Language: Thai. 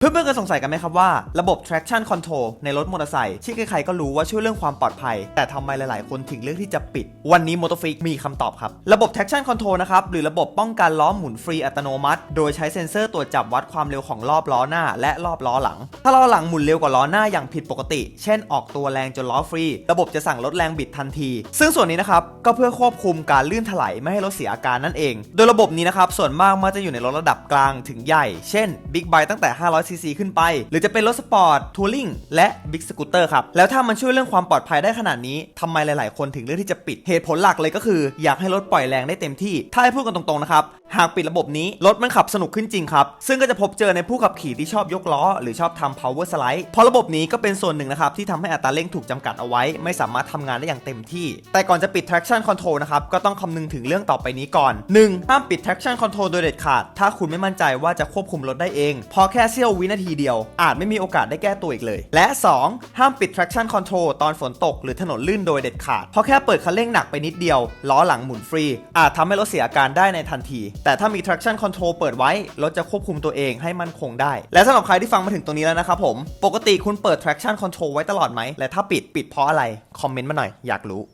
เพื่อนๆเคยสงสัยกันไหมครับว่าระบบ traction control ในรถมอเตอร์ไซค์ที่ใครๆก็รู้ว่าช่วยเรื่องความปลอดภัย แต่ทำไมหลายๆ คนถึงเลือกที่จะปิด วันนี้ Motofix มีคำตอบครับ ระบบ traction control นะครับ หรือระบบป้องกันล้อหมุนฟรีอัตโนมัติ โดยใช้เซ็นเซอร์ตรวจจับวัดความเร็วของรอบล้อหน้า และรอบล้อหลัง ถ้าล้อหลังหมุนเร็วกว่าล้อหน้าอย่างผิดปกติ เช่น ออกตัวแรงจนล้อฟรี ระบบจะสั่งลดแรงบิดทันที ซึ่งส่วนนี้นะครับก็เพื่อควบคุมการลื่นถลายไม่ให้รถเสียอาการนั่นเอง โดยระบบนี้นะครับส่วนมากมักจะอยู่ในรถระดับกลางถึงใหญ่ เช่น Big Bike ตั้งแต่500ซีซีขึ้นไป หรือจะเป็นรถสปอร์ตทัวริงและบิ๊กสกูตเตอร์ครับ แล้วถ้ามันช่วยเรื่องความปลอดภัยได้ขนาดนี้ทำไมหลาย ๆ คนถึงเลือกที่จะปิดเหตุผลหลักเลยก็คือ อยากให้รถปล่อยแรงได้เต็มที่ ถ้าให้พูดกันตรง ๆ นะครับ หากปิดระบบนี้ รถมันขับสนุกขึ้นจริงครับ ซึ่งก็จะพบเจอในผู้ขับขี่ที่ชอบยกล้อ หรือชอบทำ power slide เพราะระบบนี้ก็เป็นส่วนหนึ่งนะครับที่ทำให้อัตราเร่งถูกจำกัดเอาไว้ ไม่สามารถทำงานได้อย่างเต็มที่ แต่ก่อนจะปิด traction control นะครับก็ต้องคำนึงถึงเรื่องต่อไปนี้ก่อน 1. ห้ามปิด traction control โดยเด็ดขาด ถ้าคุณไม่มั่นใจว่าจะควบคุมรถได้เอง พอแค่เสี้ยววินาทีเดียว อาจไม่มีโอกาสได้แก้ตัวอีกเลย และ 2. ห้ามปิด traction control ตอนฝนตก หรือถนนลื่นโดยเด็ดขาด เพราะแค่เปิดคันเร่งหนักไปนิดเดียวล้อหลังหมุนฟรี อาจทำให้รถเสียอาการได้ในทันทีแต่ถ้ามี traction control เปิดไว้รถจะควบคุมตัวเองให้มั่นคงได้ และสำหรับใครที่ฟังมาถึงตรงนี้แล้วนะครับผม ปกติคุณเปิด traction control ไว้ตลอดไหม และถ้าปิดปิดเพราะอะไร คอมเมนต์มาหน่อยอยากรู้